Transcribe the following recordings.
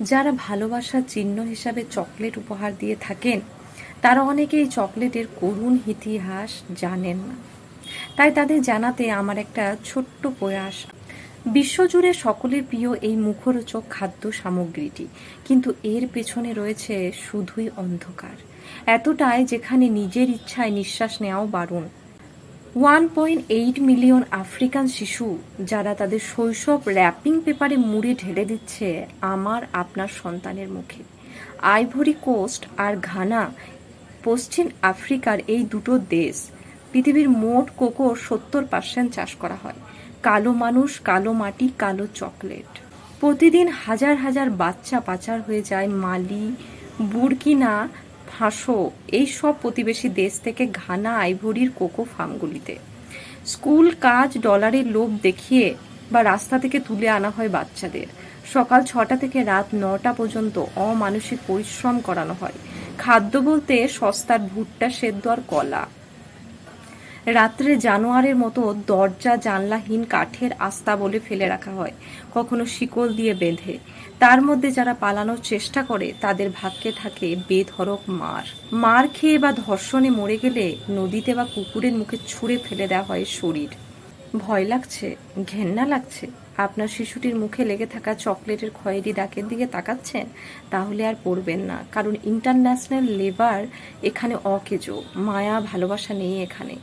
যারা ভালোবাসার চিহ্ন হিসাবে চকলেট উপহার দিয়ে থাকেন, তারা অনেকে এই চকলেটের করুণ ইতিহাস জানেন না। তাই তাদের জানাতে আমার একটা ছোট্ট প্রয়াস। বিশ্বজুড়ে সকলের প্রিয় এই মুখরোচক খাদ্য সামগ্রীটি, কিন্তু এর পেছনে রয়েছে শুধুই অন্ধকার। এতটাই যেখানে নিজের ইচ্ছায় নিঃশ্বাস নেওয়াও বারণ। One point eight million African শিশু যারা তাদের শৈশব র্যাপিং পেপারে মুড়ে ঢেলে দিচ্ছে আমার, আপনার সন্তানের মুখে। আইভরি কোস্ট আর ঘানা পশ্চিম আফ্রিকার এই দুটো দেশ, পৃথিবীর মোট কোকোর সত্তর পার্সেন্ট চাষ করা হয়। কালো মানুষ, কালো মাটি, কালো চকলেট। প্রতিদিন হাজার হাজার বাচ্চা পাচার হয়ে যায় মালি, বুরকিনা ফাঁসো এই সব প্রতিবেশী দেশ থেকে ঘানা আইভরির কোকো ফার্মগুলিতে। স্কুল, কাজ, ডলারের লোভ দেখিয়ে বা রাস্তা থেকে তুলে আনা হয় বাচ্চাদের। সকাল ছটা থেকে রাত নটা পর্যন্ত অমানসিক পরিশ্রম করানো হয়। খাদ্য বলতে সস্তার ভুট্টা, সেদ্ধ আর কলা। রাত্রে জানোয়ারের মতো দরজা, জানলাহীন কাঠের আস্তা বলে ফেলে রাখা হয়, কখনো শিকল দিয়ে বেঁধে। তার মধ্যে যারা পালানোর চেষ্টা করে, তাদের ভাগ্যে থাকে বেধরক মার। মার খেয়ে বা ধর্ষণে মরে গেলে নদীতে বা কুকুরের মুখে ছুঁড়ে ফেলে দেওয়া হয় শরীর। ভয় লাগছে, ঘেন্না লাগছে। আপনার শিশুটির মুখে লেগে থাকা চকলেটের খয়েরি দাগের দিকে তাকাচ্ছেন, তাহলে আর পড়বেন না, কারণ ইন্টারন্যাশনাল লেবার এখানে অকেজো, মায়া, ভালোবাসা নেই এখানে।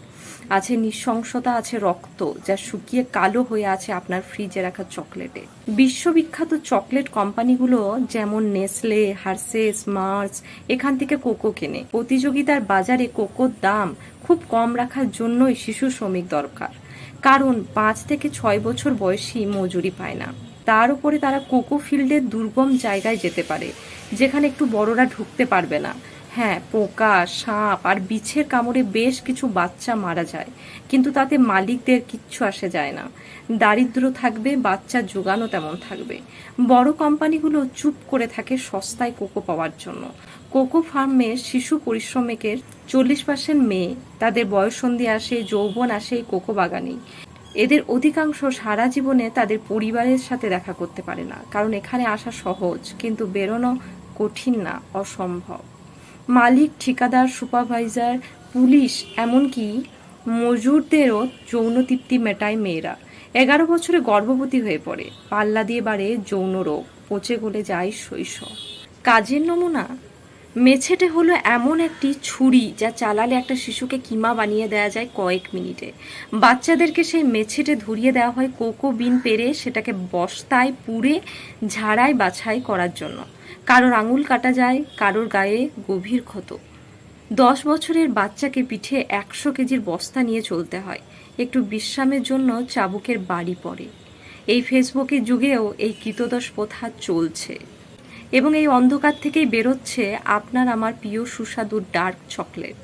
আছে নৃশংসতা, আছে রক্ত যা শুকিয়ে কালো হয়ে আছে আপনার ফ্রিজে রাখা চকলেটে বিশ্ববিখ্যাত চকলেট কোম্পানিগুলো যেমন নেসলে হার্সেস মার্স এখান থেকে কোকো কেনে। প্রতিযোগিতার বাজারে কোকোর দাম খুব কম রাখার জন্যই শিশু শ্রমিক দরকার। কারণ পাঁচ থেকে ছয় বছর বয়সী মজুরি পায় না। তার উপরে তারা কোকো ফিল্ডের দুর্গম জায়গায় যেতে পারে, যেখানে একটু বড়রা ঢুকতে পারবে না। হ্যাঁ পোকা, সাপ আর বিছের কামড়ে বেশ কিছু বাচ্চা মারা যায়। কিন্তু তাতে মালিকদের কিচ্ছু আসে যায় না। দারিদ্র থাকবে, বাচ্চা যোগানও তেমন থাকবে। বড় কোম্পানিগুলো চুপ করে থাকে সস্তায় কোকো পাওয়ার জন্য। কোকো ফার্মে শিশু পরিশ্রমিকের চল্লিশ পার্সেন্ট মেয়ে। তাদের বয়সন্ধি আসে, যৌবন আসে কোকো বাগানেই। এদের অধিকাংশ সারা জীবনে তাদের পরিবারের সাথে দেখা করতে পারে না। কারণ এখানে আসা সহজ, কিন্তু বেরোনো কঠিন না, অসম্ভব। মালিক, ঠিকাদার, সুপারভাইজার, পুলিশ, এমনকি মজুরদেরও যৌন তৃপ্তি মেটায় মেয়েরা। এগারো বছরে গর্ভবতী হয়ে পড়ে। পাল্লা দিয়ে বাড়ে যৌন রোগ। পচে গলে যায় শৈশব। কাজের নমুনা? মেছেটে হলো এমন একটি ছুরি যা চালালে একটা শিশুকে কিমা বানিয়ে দেওয়া যায় কয়েক মিনিটে। বাচ্চাদেরকে সেই মেছেটে ধরিয়ে দেওয়া হয় কোকো বিন পেরে সেটাকে বস্তায় পুড়ে ঝাড়াই বাছাই করার জন্য। কারোর আঙুল কাটা যায়, কারোর গায়ে গভীর ক্ষত। দশ বছরের বাচ্চাকে পিঠে একশো কেজির বস্তা নিয়ে চলতে হয়। একটু বিশ্রামের জন্য চাবুকের বাড়ি পড়ে। এই ফেসবুকের যুগেও এই কৃতদশ প্রথা চলছে। এবং এই অন্ধকার থেকেই বেরোচ্ছে আপনার আমার প্রিয় সুস্বাদু ডার্ক চকলেট।